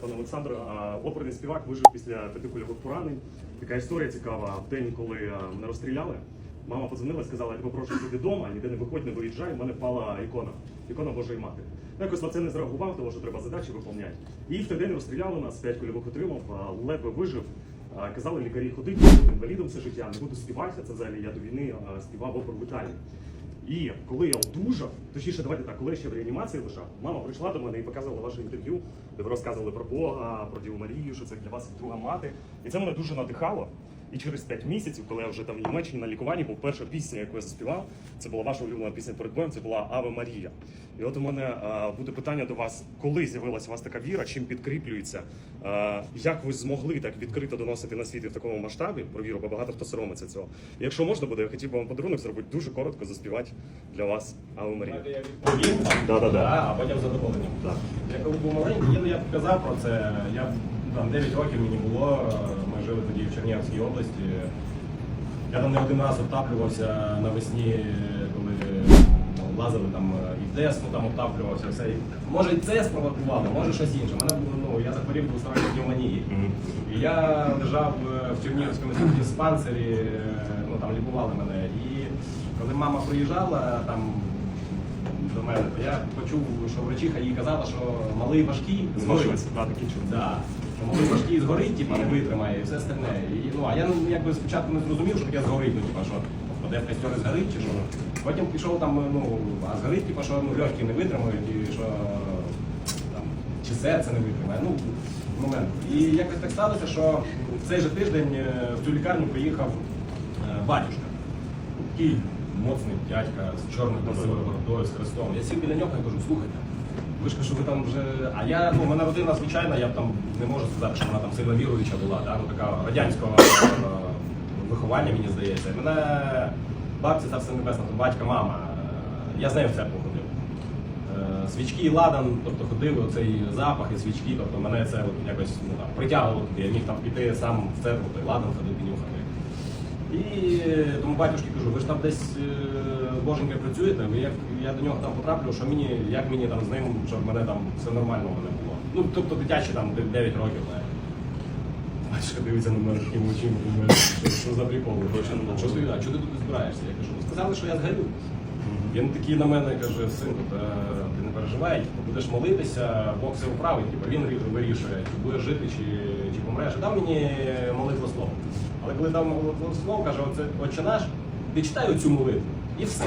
Пане Олександр, оперний співак вижив після п'яти кульових поранень. Така історія цікава. В день, коли мене розстріляли, мама подзвонила і сказала, я тебе прошу сиди вдома, ніде не виходь, не виїжджай, в мене впала ікона, ікона Божої Матері. Ну, якось на це не зреагував, тому що треба задачі виконувати. І в той день розстріляли нас, п'ять кульових отримав, ледве вижив. Казали лікарі ходити, інвалідом все життя, не буду співати. Це взагалі я до війни співав в Італії. І коли я одужав, точніше, давайте так, коли я ще в реанімації лежав, мама прийшла до мене і показувала ваше інтерв'ю, де ви розказували про Бога, про Діву Марію, що це для вас друга мати. І це мене дуже надихало. І через 5 місяців, коли я вже там в Німеччині на лікуванні, був перша пісня, яку я заспівав. Це була ваша улюблена пісня перед боєм, це була Аве Марія. І от у мене е, буде питання до вас, коли з'явилася у вас така віра, чим підкріплюється? Е, як ви змогли так відкрито доносити на світ в такому масштабі про віру, бо багато хто соромиться цього. І якщо можна буде, я хотів би вам подарунок зробити дуже коротко заспівати для вас Аве Марія. Я відповім, Да-да-да. а потім з задоволенням. Так. Я коли був маленький, я, я казав про це. Я там 9 років мені було. Ми жили тоді в Чернігівській області. Я там не один раз обтаплювався навесні, коли ну, лазили там і в Десну, там обтаплювався все. Може і це спровокувало, може щось інше. Мене було, ну, я захворів двосторонньої пневмонії. І я лежав е, в Чернігівському диспансері, е, ну там лікували мене. І коли мама приїжджала там до мене, то я почув, що врачиха їй казала, що малий важкий згорить. Да. Що малий важкий згорить, типа, не витримає і все остальне. І, ну, а я ну, якби спочатку не зрозумів, що таке згорить, ну, типа, що впаде в костер і згорить чи що. Потім пішов там, ну, а згорить, типа, що ну, легкі не витримають, і що там, чи серце не витримає. Ну, момент. І якось так сталося, що в цей же тиждень е, в цю лікарню приїхав е, батюшка. Такий моцний дядька з чорною красивою бородою, з хрестом. Я сів біля нього і кажу, слухайте, ви ж що ви там вже. А я, ну, мене родина звичайна, я там не можу сказати, що вона там сильно віруюча була, да? ну, така радянського е, виховання, мені здається. Мене бабця та все небесна, то батька, мама. е, Я з нею в церкву ходив. Е, Свічки і ладан, тобто ходив оцей запах і свічки, тобто мене це от якось ну, там, притягувало туди. Я міг там піти сам в церкву, той ладан ходив і нюхати. І тому батюшки кажу, ви ж там десь е, боженька працюєте, ви як я до нього там потраплю, що мені, як мені там з ним, щоб мене там все нормально мене було. Ну, тобто дитячі там 9 років. Батюшка дивиться на мене такими очима, думає, що, що за прикол, а що ти, а чого ти тут збираєшся? Я кажу, сказали, що я згорю. Він такий на мене каже, синку, ти не переживай, будеш молитися, Бог все управить, типу, він вирішує, чи будеш жити, чи, чи помреш. Дав мені молитву слово. Коли дав молитву слово, каже, оце отче наш, ти читай оцю молитву і все.